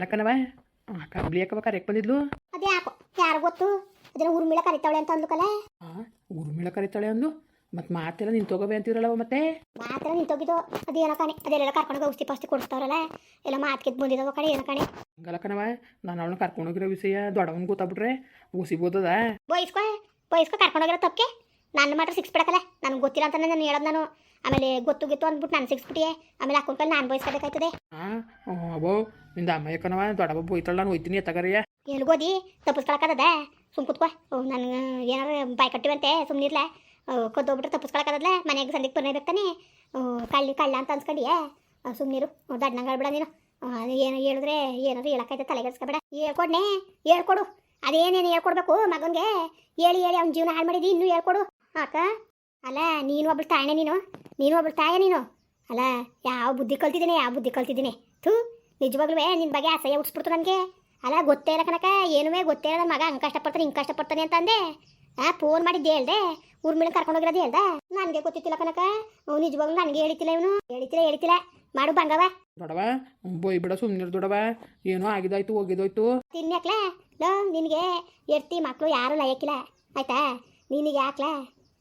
ಅಲ್ಲಕ್ಕನವ ಕಂಬ್ಲಿ ಯಾಕವ ಕರೆಯಕ್ಕೆ ಬಂದಿದ್ಲು. ಅದೇ ಯಾಕೋ ಯಾರು ಗೊತ್ತು? ಅದನ್ನ ಊರ್ಮಿಳ ಕರಿತಾವಳೆ ಅಂತ ಅಂದ್ಲಕಲ್ಲ ಹಾಂ ಊರ್ಮಿಳ ಕರಿತಾಳೆ ಅಂದ್ಲು? ಮತ್ತು ಮಾತೆಲ್ಲ ನಿಂತು ತಗೋಬೇ ಅಂತೀರಲ್ಲವ ಮತ್ತೆ? ಮಾತ್ರ ನಿಂತೋಗಿದ್ದು ಅದೇನೋ ಕಾಣೆ. ಅದೆಲ್ಲ ಕರ್ಕೊಂಡು ಔಷಧಿ ಪಾಸ್ತಿ ಕೊಡ್ತಾರಲ್ಲ ಎಲ್ಲ ಮಾತ್ಕಿದ್ ಬಂದಿದ್ದಾವ ಕಣೆ ಏನೋ ಕಾಣೆ. ಕಣವ ನಾನು ಅವಳನ್ನ ಕರ್ಕೊಂಡೋಗಿರೋ ವಿಷಯ ದೊಡ್ಡವನ್ ಗೊತ್ತಾಗ್ಬಿಟ್ರೆ ಉಸಿಬೋದ ಬಯಸ್ಕೊ ಬಯಸ್ಕೊ ಕರ್ಕೊಂಡೋಗಿರೋ ತಪ್ಪಕ್ಕೆ ನನ್ನ ಮಾತ್ರ ಸಿಕ್ಸ್ ಬಿಡಕಲ್ಲ ನನಗೆ ಗೊತ್ತಿಲ್ಲ ಅಂತ ನಾನು ಹೇಳೋದು ನಾನು. ಆಮೇಲೆ ಗೊತ್ತು ಗೊತ್ತು ಅಂದ್ಬಿಟ್ಟು ನಾನು ಸಿಕ್ಸ್ ಬಿಟ್ಟಿಯೆ. ಆಮೇಲೆ ಆ ನಾನು ಬಯಸ್ಕೋಬೇಕಾಯ್ತದೆ ನಿಂದ ಅಮ್ಮ ಯಾಕನವ ದೊಡ್ಡವ ಬೋಯ್ತಾಳೆ ನಾನು ಹೋಯ್ತೀನಿ ಎತ್ತಗರಿಯ ಎಲ್ಗೋದಿ ತಪ್ಪಿಸ್ಕೊಳಕದ ಸುಮ್ ಕುತ್ಕೋ. ನಾನು ಏನಾರ ಬಾಯ್ ಕಟ್ಟಿವಂತೆ ಸುಮ್ಮನಿರ್ಲ ಕದ್ದೋಗ್ಬಿಟ್ರೆ ತಪ್ಪಿಸ್ಕೊಳಕದಲ್ಲ ಮನೆಗೆ ಸಂದಿಗೆ ಬರ್ನೇಬೇಕು ತಾನೆ. ಕಳ್ಳಿ ಕಳ್ಳ ಅಂತ ಅನ್ಸ್ಕೊಂಡಿಯೇ? ಸುಮ್ಮನಿರು ದಡ್ಡಂಗೆ ಹೇಳ್ಬಿಡ ನೀನು. ಅದು ಏನು ಹೇಳಿದ್ರೆ ಏನಾದ್ರು ಹೇಳಕ್ಕೈತೆ ತಲೆಗೆಡ್ಸ್ಕೊಬೇಡ ಹೇಳ್ಕೊಡ್ನೆ ಹೇಳ್ಕೊಡು. ಅದೇನೇನು ಹೇಳ್ಕೊಡ್ಬೇಕು ಮಗನಿಗೆ? ಹೇಳಿ ಹೇಳಿ ಅವ್ನ ಜೀವನ ಹಾಳು ಮಾಡಿದಿ ಇನ್ನೂ ಹೇಳ್ಕೊಡು. ಅಕ್ಕ ಅಲ್ಲ ನೀನು ಒಬ್ಳು ತಾಯಣೆ ನೀನು? ನೀನು ಒಬ್ಳು ತಾಯ ನೀನು? ಅಲ್ಲ ಯಾವ ಬುದ್ಧಿ ಕಲ್ತಿದ್ದೀನಿ ಯಾವ ಬುದ್ಧಿ ಕಲ್ತಿದ್ದೀನಿ? ಥೂ ನಿಜವಾಗ್ಲೂ ನಿನ್ನ ಬಗ್ಗೆ ಅಸಹ್ಯ ಹುಡ್ಸ್ಬಿಡ್ತು ನನಗೆ. ಅಲ್ಲ ಗೊತ್ತೇ ಇಲ್ಲ ಕಣಕ ಏನುವೇ ಗೊತ್ತೇ ಇಲ್ಲ. ನನ್ನ ಮಗ ಹಂಗೆ ಕಷ್ಟಪಡ್ತಾನೆ ಹಿಂಗೆ ಕಷ್ಟಪಡ್ತಾನೆ ಅಂತ ಅಂದೆ. ಆ ಫೋನ್ ಮಾಡಿದ್ದೆ ಹೇಳ್ದೆ? ಊರ್ಮಿಳ ಕರ್ಕೊಂಡೋಗಿರೋದು ಹೇಳ್ದ? ನನಗೆ ಗೊತ್ತಿತ್ತಿಲ್ಲ ಕನಕ ಅವ್ನು ನಿಜವಾಗ್ಲೂ ನನಗೆ ಹೇಳಿತಿಲ್ಲ ಇವನು. ಹೇಳಿತಿಲ್ಲ ಹೇಳಿತಿಲ್ಲ ಮಾಡು ಬಂಗವ ದೊಡವ ಬೊಯ್ ಬಿಡ ಸುಮ್ಮನೆ ದೊಡವ ಏನೋ ಆಗಿದಾಯ್ತು ಹೋಗಿದೋಯ್ತು. ತಿನ್ಯಾಕ್ಲ? ಲೋ ನಿನಗೆ ಎರ್ತಿ ಮಕ್ಕಳು ಯಾರು ಲಯಕ್ಕಿಲ್ಲ. ಆಯ್ತಾ? ನಿನಗೆ ಯಾಕ್ಲ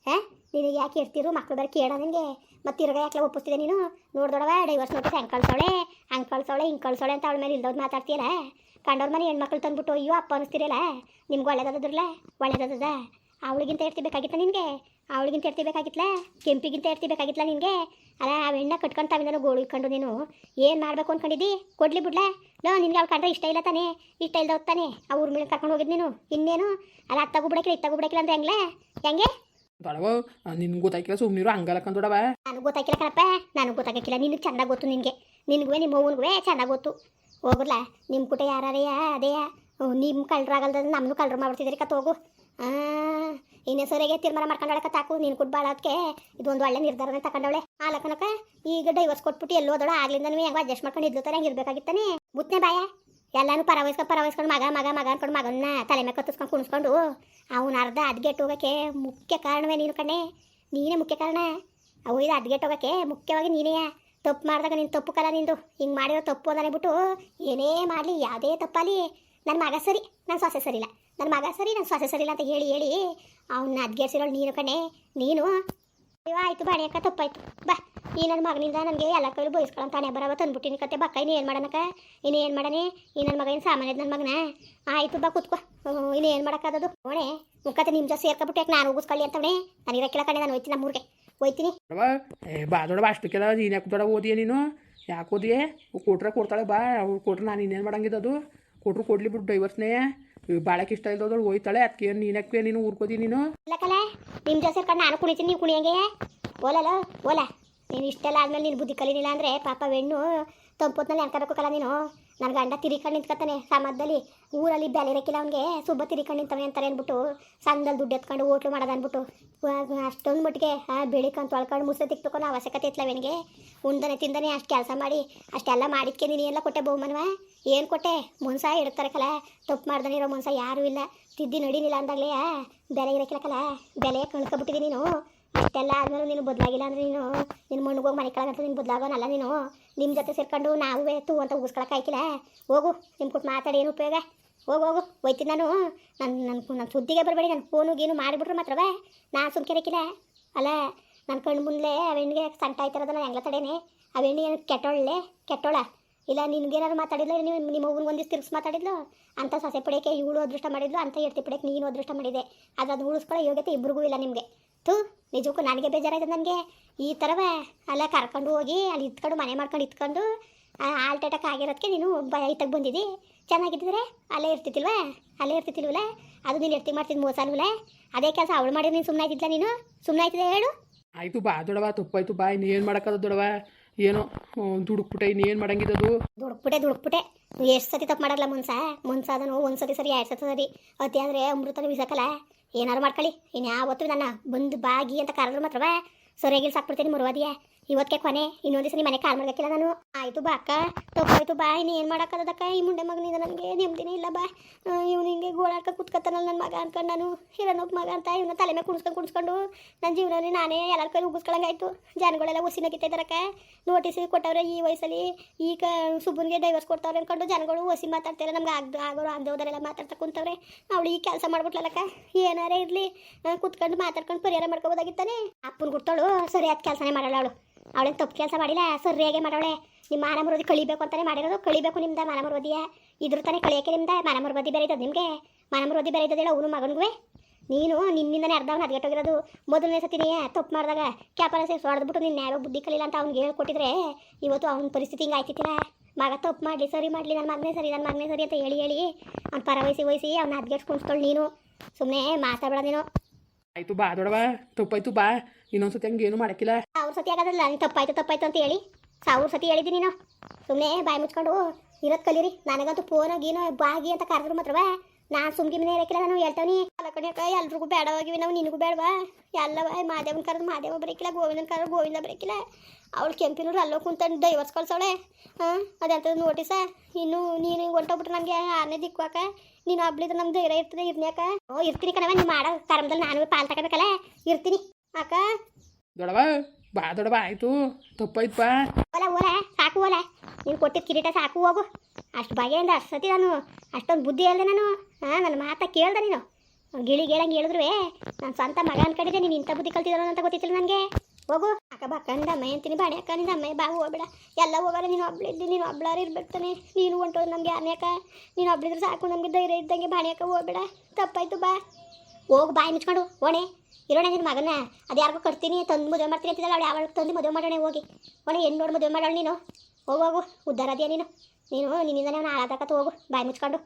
ಹಾಂ? ನಿನಗೆ ಯಾಕೆ ಇರ್ತಿರು? ಮಕ್ಕಳು ಬೇರೆ ಕೇಳ ನಿನಗೆ. ಮತ್ತೆ ತಿರ್ಗ ಯಾಕೆ ಒಪ್ಪಿಸ್ತಿದೆ ನೀನು? ನೋಡ್ದೊಡವ ಡೈವರ್ಸ್ ನೋಟಿಸ್ ಹೆಂಗೆ ಕಳ್ಸೋಳೆ, ಹಂಗೆ ಕಳ್ಸೋಳೆ, ಹಿಂಗೆ ಕಳ್ಸೋಳೆ ಅಂತ ಅವಳ ಮೇಲೆ ಇಲ್ದೋದು ಮಾತಾಡ್ತೀಯಲ್ಲ? ಕಂಡವ್ರ ಮನೆ ಹೆಣ್ಮಕ್ಳು ತಂದ್ಬಿಟ್ಟು, ಅಯ್ಯೋ, ಅಪ್ಪ ಅನಿಸ್ತಿರಲ್ಲ ನಿಮ್ಗೆ ಒಳ್ಳೇದದ್ರಲ್ಲ ಒಳ್ಳೇದದ ಅವಳಿಗಿಂತ ಇರ್ತಿಬೇಕಾಗಿತ್ತ ನಿನಗೆ? ಅವಳಿಗಿಂತ ಇರ್ತಿಬೇಕಾಗಿತ್ತಲ್ಲ ಕೆಂಪಿಗಿಂತ ಇರ್ತಿಬೇಕಾಗಿತ್ತಲ್ಲ ನಿನಗೆ? ಅಲ್ಲ, ಆ ಹೆಣ್ಣ ಕಟ್ಕೊಂಡು ತಾವಿಂದನೂ ಗೋಳು ಇಟ್ಕೊಂಡು ನೀನು. ಏನು ಮಾಡಬೇಕು ಅನ್ಕೊಂಡಿದ್ದಿ? ಕೊಡ್ಲಿ ಬಿಡ್ಲಾ? ಲೋ, ನಿನ್ಗೆ ಅವ್ಳು ಕಂಡ್ರೆ ಇಷ್ಟ ಇಲ್ಲ ತಾನೆ? ಇಷ್ಟ ಇಲ್ದ ಹೋಗ್ತಾನೆ ಆ ಊರ್ ಮೇಲೆ ಕರ್ಕೊಂಡು ಹೋಗಿದ್ ನೀನು. ಇನ್ನೇನು? ಅಲ್ಲ ಅತ್ತಾಗೂ ಬಿಡಕಿಲ್ಲ ಇತ್ತಾಗು ಬಿಡಕಿಲ್ಲ ಅಂದ್ರೆ ಹೆಂಗ್ಲೆ? ಹೆಂಗೆ? ದೊಡವ ನಿನ್ಗೆ ಗೊತ್ತಾಯ್ಕಿಲ್ಲ ಸುಮ್ಮನಿರು ಹಂಗಲ್ಲಕ್ಕಂತ ದೊಡವ ನನಗೆ ಗೊತ್ತಾಗಿಲ್ಲ ಕಣಪ್ಪ, ನನಗೆ ಗೊತ್ತಾಗಕ್ಕಿಲ್ಲ ನಿನಗೆ ಚೆಂದ ಗೊತ್ತು ನಿನಗೆ. ನಿನಗೂ ನಿಮ್ಮ ಅವ್ವನಿಗೂ ಚೆಂದ ಗೊತ್ತು. ಹೋಗ್ರಲ್ಲ ನಿಮ್ಮ ಕುಟ ಯಾರೇ ಅದೇ. ನಿಮ್ಮ ಕಳ್ರಾಗಲ್ದ ನಮ್ಮನ್ನು ಕಳ್ಳರು ಮಾಡ್ಬಿಡ್ತಿದ್ರಿ, ಕತ್ ಹೋಗು. ಇನ್ನೇ ಸರಿಯಾಗಿ ತೀರ್ಮಾನ ಮಾಡ್ಕೊಂಡಳೆ ತಾಕು ನೀನು ಕುಟ್ ಬಾಳಕ್ಕೆ ಇದೊಂದು ಒಳ್ಳೆ ನಿರ್ಧಾರನೇ ತಗೊಂಡವಳೆ ಆ ಈಗ ಡೈವರ್ಸ್ ಕೊಟ್ಬಿಟ್ಟು ಎಲ್ಲೋದಳ ಆಗ್ಲಿಂದ ನೀವು ಹೆಂಗೆ ಅಡ್ಜಸ್ಟ್ ಮಾಡ್ಕೊಂಡು ಇದ್ಲು ತರ ಇರ್ಬೇಕಾಗಿತ್ತಾನೆ. ಮುತ್ತನೆ ಬಾಯ. ಎಲ್ಲಾನು ಪರವಹಿಸ್ಕೊಂಡು ಪರವಹಿಸ್ಕೊಂಡು ಮಗ ಮಗ ಮಗ ಅನ್ಕೊಂಡು ಮಗನ್ನ ತಲೆ ಮೇಲೆ ಕತ್ತಿಸ್ಕೊಂಡು ಕುಣಿಸ್ಕೊಂಡು, ಅವನ ಅರ್ಧ ಅದ್ಗೆಟ್ಟು ಹೋಗೋಕ್ಕೆ ಮುಖ್ಯ ಕಾರಣವೇ ನೀನು ಕಣೆ ನೀನೇ ಮುಖ್ಯ ಕಾರಣ. ಅವು ಇದು ಅಡ್ಗೆಟ್ ಹೋಗೋಕ್ಕೆ ಮುಖ್ಯವಾಗಿ ನೀನೇ. ತಪ್ಪು ಮಾಡಿದಾಗ ನೀನು ತಪ್ಪು ಕಲ ನಿಂದು. ಹಿಂಗೆ ಮಾಡಿರೋ ತಪ್ಪು ಅಂತ ಬಿಟ್ಟು ಏನೇ ಮಾಡಲಿ, ಯಾವುದೇ ತಪ್ಪಲ್ಲಿ. ನನ್ನ ಮಗ ಸರಿ ನನ್ನ ಸೊಸೆ ಸರಿಲ್ಲ ನನ್ನ ಮಗ ಸರಿ ನನ್ನ ಸೊಸೆ ಸರಿಲ್ಲ ಅಂತ ಹೇಳಿ ಹೇಳಿ ಅವನ್ನ ಅದ್ಗೇರ್ಸಿರೋಳು ನೀನು ಕಣೆ ನೀನು ಆಯ್ತು ಬಾಣಿ ಅಕ್ಕ, ತಪ್ಪಾಯ್ತು. ಬಾ ಈ ನನ್ನ ಮಗನಿಂದ ನನಗೆ ಎಲ್ಲ ಕೈಲಿ ಬಯಸ್ಕೊಳ್ಳೋ ತಾನೇ ಬರವ, ತಂದ್ಬಿಟ್ಟಿನಿ ಕತೆ. ಬಕ್ಕ ಇನ್ನೇನು ಏನು ಮಾಡನಕ ಇನ್ನು ಏನು ಮಾಡನೆ ಈ ನನ್ನ ಮಗ ಏನು ಸಾಮಾನ್ಯದ ನನ್ನ ಮಗನ? ಆಯ್ತು, ಬಾ, ಕೂತ್ಕೋ. ಇನ್ನೇನು ಮಾಡೋಕ್ಕಾದದು ನೋಣೆ ಮುಖತೆ ನಿಮ್ಮ ಜೊತೆ ಸೇರ್ಕೊಬಿಟ್ಟು ಯಾಕೆ ನಾನು ಹೋಗಿಸ್ಕೊಳ್ಳಿ ಅಂತವಣೆ ನಾನು ಇರಕ್ಕಿಲ್ಲ ಕಣೆ ನಾನು ಹೋಯ್ತೀನಿ ನಮ್ಮೂರಿಗೆ ಹೋಯ್ತೀನಿ. ಬಾ ದೊಡವ ಅಷ್ಟಕ್ಕೆಲ್ಲ ನೀನು ದೊಡವ ಓದಿಯೇ ನೀನು? ಯಾಕೆ ಓದಿಯೇ? ಕೊಟ್ರೆ ಕೊಡ್ತಾಳೆ, ಬಾ, ಅವ್ರು ಕೊಟ್ರೆ ನಾನು ಇನ್ನೇನು ಮಾಡಂಗಿದ್ದದು ಕೊಟ್ರು ಕೊಡ್ಲಿ ಬಿಟ್ಟು ಡೈವರ್ಸ್ನೇ ಭಾಳಕ್ಕೆ ಇಷ್ಟ ಇಲ್ದೋದಳು ಹೋಯ್ತಾಳೆ. ಅದಕ್ಕೆ ಏನು ನೀನು ಯಾಕೆ ನೀನು ಊರ್ಕೋದಿ ನೀನು? ಜಾಸ್ತಿ ನಿಮ್ಮ ಜೊತೆ ಕಣ್ಣು ನಾನು ಕುಣಿತೀನಿ, ನೀವು ಕುಣಿಯಂಗೆ. ಓಲಲ್ಲ ಓಲ. ನೀನು ಇಷ್ಟೆಲ್ಲ ಆದ್ಮೇಲೆ ನೀನು ಬುದ್ಧಿ ಕಲೀಲಿಲ್ಲ ಅಂದರೆ ಪಾಪ ಹೆಣ್ಣು ತಂಪೊತ್ನಲ್ಲಿ ಅನ್ಕೋಬೇಕು ಕಲ ನೀನು. ನನ್ನ ಗಂಡ ತಿರಿಕಂಡು ನಿಂತ್ಕೊತಾನೆ ಸಮಾಜದಲ್ಲಿ. ಊರಲ್ಲಿ ಬೆಲೆ ಇರಕ್ಕಿಲ್ಲ ಅವ್ನಿಗೆ. ಸುಬ್ಬ ತಿರಿಕಂಡು ನಿಂತವನೆ ಅಂತಾರೆ ಅಂದ್ಬಿಟ್ಟು ಸಂಘದಲ್ಲಿ ದುಡ್ಡು ಎತ್ಕೊಂಡು ಓಟ್ಲು ಮಾಡೋದು ಅಂದ್ಬಿಟ್ಟು. ಅಷ್ಟೊಂದು ಮಟ್ಟಿಗೆ ಬೆಳಿಕಂತ ತೊಳ್ಕೊಂಡು ಮುಸೆ ತಿಕ್ತಕೊಂಡು ಅವಶ್ಯಕತೆ ಇತ್ತಲ್ಲ ಅವನಿಗೆ ಉಂದನೆ ತಿಂದನೆ ಅಷ್ಟು ಕೆಲಸ ಮಾಡಿ, ಅಷ್ಟೆಲ್ಲ ಮಾಡಿದ್ಕೆ ನೀನು ಎಲ್ಲ ಕೊಟ್ಟೆ ಬಹುಮಾನವ? ಏನು ಕೊಟ್ಟೆ? ಮುನ್ಸ ಇಡ್ತಾರೆ ಕಲ. ತಪ್ಪು ಮಾಡ್ದಾನೆ ಇರೋ ಮುನ್ಸ ಯಾರೂ ಇಲ್ಲ. ತಿದ್ದಿ ನಡೀನಿಲ್ಲ ಅಂದಾಗಲೇ ಬೆಲೆ ಇರಕ್ಕಿಲ್ಲ ಕಲ. ಬೆಲೆ ಕಳ್ಕೊಬಿಟ್ಟಿದ್ದೀನಿ ನೀನು. ಇಷ್ಟೆಲ್ಲ ಆದ್ಮೇಲೆ ನೀನು ಬದಲಾಗಿಲ್ಲ ಅಂದ್ರೆ ನೀನು ನಿನ್ನ ಮಣ್ಣಿಗೆ ಹೋಗಿ ಮನೆ ಕೆಳಗಂತ ನೀನು ಬದಲಾಗೋನಲ್ಲ ನೀನು? ನಿಮ್ಮ ಜೊತೆ ಸೇರ್ಕೊಂಡು ನಾವೇ ತೂ ಅಂತ ಉಗಿಸ್ಕೊಳಕ್ಕೆ ಆಯ್ಕಿಲ್ಲ? ಹೋಗು ನಿಮ್ಮ ಕೊಟ್ಟು ಮಾತಾಡಿ, ಏನು ಉಪಯೋಗ? ಹೋಗು ಹೋಗು. ಹೋಯ್ತೀನಿ ನಾನು. ನನ್ನ ನನ್ನ ನನ್ನ ಸುದ್ದಿಗೆ ಬರಬೇಡಿ ನನ್ನ ಫೋನು ಗೀನು ಮಾಡಿಬಿಟ್ರೆ ಮಾತ್ರವೇ ನಾ ಕೆರೆಕಿಲ್ಲ. ಅಲ್ಲ ನನ್ನ ಕಣ್ಣು ಮುಂದೆ ಅವೆಣ್ಣಿಗೆ ಸಂಟ ಆಯ್ತಿರೋದು ನಾನು ಹೆಂಗ್ಲ ತಡೇನೆ? ಅವೆಣ್ಣಿ ಏನು ಕೆಟ್ಟೋಳೆ ಕೆಟ್ಟೋಳ? ಇಲ್ಲ, ನಿನ್ಗೇನಾದ್ರು ಮಾತಾಡಿಲ್ಲ ನೀವು ನಿಮ್ಮ ಅವ್ವನಿಗೆ ಒಂದಿಷ್ಟು ತಿರ್ಗಿಸಿ ಮಾತಾಡಿದ್ಲು? ಅಂತ ಸೊಸೆ ಪಡೆಯೋಕ್ಕೆ ಇವಳು ಅದೃಷ್ಟ ಮಾಡಿದ್ಲು, ಅಂತ ಎಡ್ತಿ ಪಡೆಯೋಕ್ಕೆ ನೀನು ಅದೃಷ್ಟ ಮಾಡಿದೆ. ಅದು ಉಳಿಸ್ಕೊಳ್ಳೋ ಯೋಗ್ಯತೆ ಇಬ್ಬರಿಗೂ ಇಲ್ಲ ನಿಮಗೆ. ಥೂ ನಿಜಕ್ಕೂ ನನಗೆ ಬೇಜಾರಾಯ್ತು ನನಗೆ ಈ ಥರವೇ ಅಲ್ಲ ಕರ್ಕೊಂಡು ಹೋಗಿ ಅಲ್ಲಿ ಇತ್ಕೊಂಡು ಮನೆ ಮಾಡ್ಕೊಂಡು ಇತ್ಕೊಂಡು ಹಾಲ್ಟ್ ಅಟ್ಯಾಕ್ ಆಗಿರೋದಕ್ಕೆ ನೀನು ಭಯ ಇತ್ತಾಗ ಬಂದಿದ್ದಿ ಚೆನ್ನಾಗಿದ್ದಿದ್ರೆ ಅಲ್ಲೇ ಇರ್ತಿತ್ತಿಲ್ವಾ ಅಲ್ಲೇ ಇರ್ತಿತ್ತಿಲ್ವಲ್ಲ ಅದು ನೀನು ಎತ್ತಿ ಮಾಡ್ತಿದ್ದು ಮೋಸ ಅಲ್ವಲ್ಲ ಅದೇ ಕೆಲಸ ಅವಳು ಮಾಡಿದ್ರೆ ನೀನು ಸುಮ್ಮನೆ ಆಯ್ತಿದ್ಲ ನೀನು? ಸುಮ್ಮನೆ ಆಯ್ತಿದೆ ಹೇಳು. ಆಯಿತು ಬಾ ದೊಡವ ತಪ್ಪಾಯ್ತು ಬಾ ನೀ ಏನು ಮಾಡೋಕ್ಕದ ದೊಡವ ಏನೋ ದುಡುಕ್ಬಿಟ್ಟೆ ಇನ್ನು ಏನು ಮಾಡಂಗಿದ್ದದು ದುಡುಕ್ಬಿಟ್ಟೆ ದುಡುಕ್ಬಿಟ್ಟೆ. ಎಷ್ಟು ಸತಿ ತಪ್ಪು ಮಾಡಲ್ಲ ಮುನ್ಸ? ಮುನ್ಸ ಅದನ್ನು ಒಂದು ಸತಿ ಸರಿ ಎರಡು ಸತಿ ಸರಿ. ಅತಿ ಅಂದರೆ ಅಮೃತನ ಬಿಸಾಕಲ್ಲ ಏನಾರು ಮಾಡ್ಕೊಳ್ಳಿ. ಇನ್ನು ನನ್ನ ಬಂದು ಬಾಗಿ ಅಂತ ಕರೆದ್ರು ಮಾತ್ರವ ಸರಿಯಾಗಿ ಸಾಕ್ಬಿಡ್ತೀನಿ, ಮುರುವಾದಿಯ. ಇವತ್ತಿಗೆ ಕೊನೆ, ಇನ್ನೊಂದು ದಿವಸ ಮನೆ ಕಾಲ್ ಮಾಡ್ಬೇಕಿಲ್ಲ ನಾನು. ಆಯಿತು ಬಾ ಅಕ್ಕ, ತೊಗೊಯ್ತು ಬಾ, ಇನ್ನು ಏನು ಮಾಡೋಕ್ಕದಕ್ಕ ಈ ಮುಂಡೆ ಮಗನಿಂದ ನನಗೆ ನೆಮ್ಮದಿನೇ ಇಲ್ಲ ಬಾ. ಇವನು ಹಿಂಗೆ ಗೋಳಾಡ್ಕ ಕುತ್ಕತ್ತಾನಲ್ಲ ನನ್ನ ಮಗ ಅನ್ಕೊಂಡು ನಾನು. ಹಿರನೊಬ್ಬ ಮಗ ಅಂತ ಇವನ ತಲೆ ಮೇಲೆ ಕುಣಿಸ್ಕೊಂಡು ಕುಣಿಸ್ಕೊಂಡು ನನ್ನ ಜೀವನ ನಾನೇ ಎಲ್ಲರ ಕೈ ಉಗಿಸ್ಕೊಳಂಗಾಯ್ತು ಜನಗಳೆಲ್ಲ ಒಸಿನಾಗಿತ್ತೈತಾರಕ್ಕ ನೋಟಿಸ್ ಕೊಟ್ಟವ್ರೆ ಈ ವಯಸ್ಸಲ್ಲಿ. ಈಗ ಸುಬ್ಬನಿಗೆ ಡೈವರ್ಸ್ ಕೊಡ್ತಾವ್ರೆ ಅನ್ಕೊಂಡು ಜನಗಳು ಒಸಿ ಮಾತಾಡ್ತಾರೆ ನಮ್ಗೆ ಆಗ್ದು ಆಗೋರು ಆಗದೋದರೆಲ್ಲ ಮಾತಾಡ್ತಾ ಕುಂತವ್ರೆ. ಅವಳು ಈ ಕೆಲಸ ಮಾಡ್ಬಿಟ್ಲಕ್ಕ ಏನಾರೇ ಇರಲಿ. ಕುತ್ಕೊಂಡು ಮಾತಾಡ್ಕೊಂಡು ಪರಿಹಾರ ಮಾಡ್ಕೋಬೋದಾಗಿತ್ತಾನೆ. ಅಪ್ಪನ ಗುರ್ತೋಳು ಸರಿಯಾದ ಕೆಲಸನೇ ಮಾಡಲ್ಲ ಅವಳು. ಅವಳೇನು ತಪ್ಪು ಕೆಲಸ ಮಾಡಿಲ್ಲ ಸರಿಯಾಗೆ ಮಾಡೋಳೆ ನಿಮ್ಮ ಮಾನ ಮರೋದಿ ಕಳಿಬೇಕು ಅಂತಾನೆ ಮಾಡಿರೋದು, ಕಳಿಬೇಕು ನಿಮ್ದ ಮಾನ ಮರೋದಿಯ ಇದ್ರ ತಾನೇ ಕಳಿಯೋಕೆ ನಿಮ್ದ ಮಾನ ಮರೋದಿ ಬೇರೆ ಇದ್ದದ್ದು ನಿಮಗೆ. ಮಾನ ಮರೋದಿ ಬೇರೆ ಇದ್ದದಿಲ್ಲ ಅವನು ಮಗನಿಗೂ ನೀನು ನಿನ್ನಿಂದನೇ ಅರ್ಧವನ್ನ ಅದ್ಗೆಟ್ಟೋಗಿರೋದು ಮೊದಲನೇ ಸತಿ ನೀ ತಪ್ಪು ಮಾಡಿದಾಗ ಕ್ಯಾಪರ ಸೇರಿಸಿ ಹೊಡೆದ್ಬಿಟ್ಟು ನಿನ್ನ ಯಾವ ಬುದ್ಧಿ ಕಲಿಲ್ಲ ಅಂತ ಅವ್ನಿಗೆ ಹೇಳ್ಕೊಟ್ಟಿದ್ರೆ, ಇವತ್ತು ಅವ್ನ ಪರಿಸ್ಥಿತಿ ಹಿಂಗೆ ಆಯ್ತಿತ್ತಿಲ್ಲ ಮಗ ತಪ್ಪು ಮಾಡಲಿ, ಸರಿ ಮಾಡಲಿ ನನ್ನ ಮಗನೇ ಸರಿ ನನ್ನ ಮಗನೇ ಸರಿ ಅಂತ ಹೇಳಿ ಹೇಳಿ ಅವ್ನು ಪರ ವಹಿಸಿ ಅವ್ನ ಅದ್ಗೆಟ್ಸ್ಕೊಂಡ್ಸ್ಕೊಳ್ಳಿ ನೀನು. ಸುಮ್ಮನೆ ಮಾತಾಡ್ಬೇಡ ನೀನು. ಆಯಿತು ಬಾ ದೊಡವ ತಪ್ಪಾಯ್ತು ಬಾ. ಇನ್ನೊಂದ್ಸತಿ ಹಂಗೆ ಏನು ಮಾಡಕ್ಕಿಲ್ಲ. ಅವ್ರ ಸತಿ ಆಗೋದ್ರಲ್ಲ ನೀನು ತಪ್ಪಾಯ್ತು ತಪ್ಪಾಯ್ತು ಅಂತ ಹೇಳಿ. ಸಾವಿರ ಸತಿ ಹೇಳಿದ್ದೀನಿ ನೀನು. ಸುಮ್ಮನೆ ಬಾಯಿ ಮುಚ್ಕೊಂಡು ಇರೋದು ಕಲೀರಿ. ನನಗಂತೂ ಫೋನ್ ಗೀನೋ ಬಾಗಿ ಅಂತ ಕರೆದ್ರು ಮಾತ್ರವ? ನಾನು ಸುಮ್ಗಿ ಮನೆ ಇರಕ್ಕಿಲ್ಲ ನಾನು ಹೇಳ್ತಾವನಿ. ಎಲ್ಲರಿಗೂ ಎಲ್ರಿಗೂ ಬೇಡವಾಗಿವಿ ನಾವು ನಿನಗೂ ಬೇಡವಾ? ಎಲ್ಲವ ಮಾದೇವನ್ ಕರೆದು ಮಾದೇವ ಬರೀಕಿಲ್ಲ ಗೋವಿಂದನ್ ಕರೆದು ಗೋವಿಂದ ಬರೀಕಿಲ್ಲ. ಅವಳು ಕೆಂಪಿನೂರು ಅಲ್ಲೋ ಕುಂತ ಡೈವರ್ಸ್ ಕಳ್ಸವಳೆ. ಹಾಂ ಅದೆಂತ ನೋಟಿಸ ಇನ್ನು ನೀನು ಹೊಂಟೋಗ್ಬಿಟ್ರೆ ನನಗೆ ಆನೆ ದಿಕ್ಕುವಾಕ ನೀನು ಹಬ್ಳಿದ್ರೆ ನಮ್ಮ ಧೈರ್ಯ ಇರ್ತದೆ ಇರ್ನ್ಯಾಕ ಓ ಇರ್ತೀನಿ ಕಣವ ನೀವು ಮಾಡ ಕರ್ಮದಲ್ಲಿ ನಾನು ಪಾಲ್ ತಗೋಬೇಕಲ್ಲ. ಇರ್ತೀನಿ. ಅಕ್ಕ? ದೊಡವ ಬಾ ದೊಡವ ಆಯಿತು. ತಪ್ಪಾಯ್ತು ಬಾ ಓಲ ಓಲ ಸಾಕು ಓಲ. ನೀನು ಕೊಟ್ಟಿದ್ದ ಕಿರೀಟ ಸಾಕು ಹೋಗು. ಅಷ್ಟು ಬಗೆಯಿಂದ ಅಷ್ಟು ನಾನು ಅಷ್ಟೊಂದು ಬುದ್ಧಿ ಹೇಳ್ದೆ ನಾನು. ಹಾಂ ನನ್ನ ಮಾತ ಕೇಳ್ದೆ ನೀನು. ಗಿಳಿ ಗೇಳಂಗೆ ಹೇಳಿದ್ರು ನಾನು ಸ್ವಂತ ಮಗ ಅನ್ಕೊಂಡಿದ್ದೆ, ನೀನು ಇಂಥ ಬುದ್ಧಿ ಕಲ್ತಿದ್ರು ಅಂತ ಗೊತ್ತಿತ್ತಿಲ್ಲ ನನಗೆ. ಹೋಗು. ಅಕ್ಕ ಬಕ್ಕಂದ ಅಮ್ಮ ಅಂತೀನಿ, ಬಾಡಿ ಅಕ್ಕ ನಿನ್ನ ಅಮ್ಮ ಬಾ, ಹೋಗ್ಬೇಡ. ಎಲ್ಲ ಹೋಗಾರೆ, ನೀನು ಒಬ್ಳಿದ್ದಿ ನೀನು ಒಬ್ಳಾರು ಇರ್ಬೇಕಾನೆ ನೀನು ಹೊಂಟೋದು ನಮಗೆ ಅನ್ಯಾಕ ನೀನು ಒಬ್ಳಿದ್ರೆ ಸಾಕು, ನಮಗೆ ಧೈರ್ಯ ಇದ್ದಂಗೆ ಬಾಡಿ ಅಕ್ಕ, ಹೋಗ್ಬೇಡ. ತಪ್ಪಾಯ್ತು, ಬಾ. ಹೋಗಿ, ಬಾಯಿ ಮುಚ್ಕೊಂಡು, ಓಣೆ. ಇರೋಣ ನಿನ್ನ ಮಗನ ಅದು ಯಾರಿಗೂ ಕಟ್ತೀನಿ ತಂದು ಮದುವೆ ಮಾಡ್ತೀನಿ ಅಂತಿದ್ದಲ್ಲ, ಅವಳು ಯಾವಾಗ ತಂದು ಮದುವೆ ಮಾಡೋಣ, ಹೋಗಿ. ಓಣೆ ಹೆಣ್ಣು ನೋಡಿ ಮದುವೆ ಮಾಡೋಣ ನೀನು? ಹೋಗು ಉದ್ಧಾರ ಅದೇ ನೀನು? ನೀನು ನಿನ್ನಿಂದ ನಾನು ಹಾಳಾದಕ್ಕತ್ತು ಹೋಗು ಬಾಯಿ ಮುಚ್ಕೊಂಡು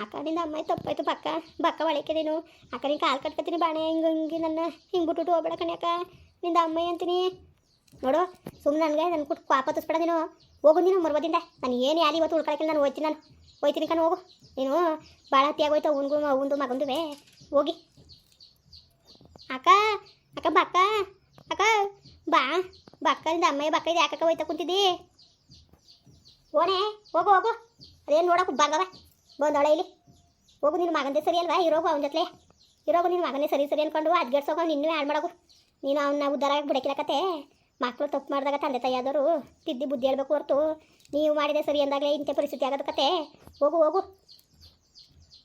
ಆ ಕಡೆಯಿಂದ ಅಮ್ಮ ತಪ್ಪಾಯ್ತು ಬಕ್ಕ ಬಕ್ಕ ಒಳಕ್ಕೆ ನೀನು. ಅಕ್ಕ, ನೀನು ಕಾಲು ಕಟ್ಕೊತೀನಿ ಬಾಣೆ, ಹಿಂಗೆ ಹಿಂಗೆ, ನನ್ನ, ಹಿಂಗೆ ಬಿಟ್ಬಿಟ್ಟು ಹೋಗ್ಬೇಡ ಕಣ್ಯಾಕ ನಿಂದ ಅಮ್ಮಾಯಿ ಅಂತೀನಿ. ನೋಡು ಸುಮ್ಮನೆ ನನಗೆ ನನ್ನ ಕೊಟ್ಟು ಪಾಪ ತಸ್ಬೇಡ ನೀನು. ಹೋಗು ನೀನು ಮರ್ಬೋದಿಂದ. ನಾನು ಏನು ಯಾರು ಇವತ್ತು ಉಳ್ಕೊಳಕಿಲ್ಲ ನಾನು ಹೋಯ್ತೀನಿ ನಾನು. ಹೋಯ್ತೀನಿ ಕಣ, ಹೋಗು. ನೀನು ಭಾಳ ಹೊತ್ತಿಯಾಗೋಯ್ತು ಅವನಿಗೂ ಅವನದು ಮಗಂದುವೆ. ಹೋಗಿ. ಅಕ್ಕ ಅಕ್ಕ, ಬಕ್ಕ. ಅಕ್ಕ, ಬಾ. ಬಕ್ಕದಿಂದ ಅಮ್ಮಾಯಿ ಬಕ್ಕ ಇದು, ಯಾಕಕ್ಕ ಹೋಯ್ತಾ ಕುಂತಿದ್ದಿ? ಓಣೆ ಹೋಗು ಹೋಗು. ಅದೇನು ನೋಡೋಕೆ ಬಂದವ ಬಂದವಳ ಇಲ್ಲಿ. ಹೋಗು, ನಿನ್ನ ಮಗಂದೇ ಸರಿ ಅಲ್ವಾ? ಇರೋಗು ಅವನ ಜೊತೆ ಇರೋಗು ನಿನ್ನ ಮಗನೇ ಸರಿ ಸರಿ ಅನ್ಕೊಂಡು ಅದ್ಗೆಡ್ಸೋಗ ನಿನ್ನೂ ಹಾಳು ಮಾಡೋಗು. ನೀನು ಅವನ್ನ ಉದ್ಧಾರ ಬಿಡಕಿಲಕತ್ತೆ. ಮಕ್ಕಳು ತಪ್ಪು ಮಾಡಿದಾಗ ತಂದೆ ತಾಯಿಯಾದವರು ತಿದ್ದಿ ಬುದ್ಧಿ ಹೇಳ್ಬೇಕು ಹೊರತು. ನೀವು ಮಾಡಿದೆ ಸರಿ ಅಂದಾಗಲೇ ಇಂಥ ಪರಿಸ್ಥಿತಿ ಆಗೋದು ಕತೆ. ಹೋಗು ಹೋಗು.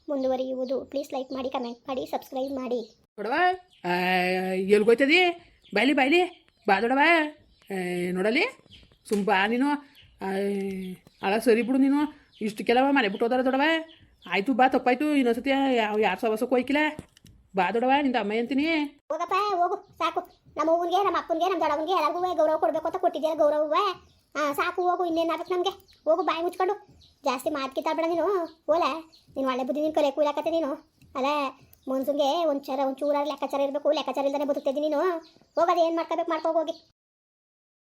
ಮುಂದುವರಿಯುವುದು. ಪ್ಲೀಸ್ ಲೈಕ್ ಮಾಡಿ, ಕಮೆಂಟ್ ಮಾಡಿ, ಸಬ್ಸ್ಕ್ರೈಬ್ ಮಾಡಿ. ದೊಡವ ಎಲ್ಗೋಯ್ತದಿ ಬಾಯ್ಲಿ ಬಾಯ್ಲಿ ಬಾ ನೋಡಲಿ ಸುಮ್ ಬಾ ನೀನು. ಅಲ್ಲ ಸರಿ ಬಿಡು ನೀನು. ಇಷ್ಟು ಕೆಲವ ಮನೆ ಬಿಟ್ಟು ಹೋದಾರ ದೊಡವ. ಆಯಿತು ಬಾ ತಪ್ಪಾಯ್ತು ಇನ್ನೊಂದ್ಸತಿ ಯಾವ ಯಾರು ಸವಸಕ್ಕೂ ಹೋಯ್ಕಿಲ್ಲ ಬಾ ದೊಡವ, ನಿಂದ ಅಮ್ಮ ಅಂತೀನಿ. ಹೋಗಪ್ಪ, ಹೋಗು, ಸಾಕು. ನಮ್ಮ ಅವ್ವನಿಗೆ ನಮ್ಮ ಅಪ್ಪನಿಗೆ ನಮ್ಮ ದೊಡ್ಡವನಿಗೆ ಎಲ್ಲರಿಗೂ ಗೌರವ ಕೊಡಬೇಕು ಅಂತ ಕೊಟ್ಟಿದ್ದೀರ ಗೌರವ ಹಾಂ ಸಾಕು, ಹೋಗು, ಇನ್ನೇನು ಆಗ್ಬೇಕು ನಮಗೆ. ಹೋಗು, ಬಾಯಿ ಮುಚ್ಕೊಂಡು. ಜಾಸ್ತಿ ಮಾತು ಕಿತ್ತಾಡ್ಬೇಡ ನೀನು. ಹೋಲ ನೀನು ಒಳ್ಳೆ ಬುದ್ಧಿ ನೀನು ಕಲೆ ಕೂಲಾಕತ್ತೆ ನೀನು. ಅಲ್ಲ, ಮನ್ಸುಗೆ ಒಂದು ಚರ ಒಂದು ಚೂರಾರು ಲೆಕ್ಕಾಚಾರ ಇರಬೇಕು. ಲೆಕ್ಕಾಚಾರ ಇಲ್ದೇ ಬದುಕ್ತಿದ್ದೀನಿ ನೀನು. ಹೋಗೋದು ಏನು ಮಾಡ್ಕೋಬೇಕು, ಮಾಡ್ಕೋ ಹೋಗಿ.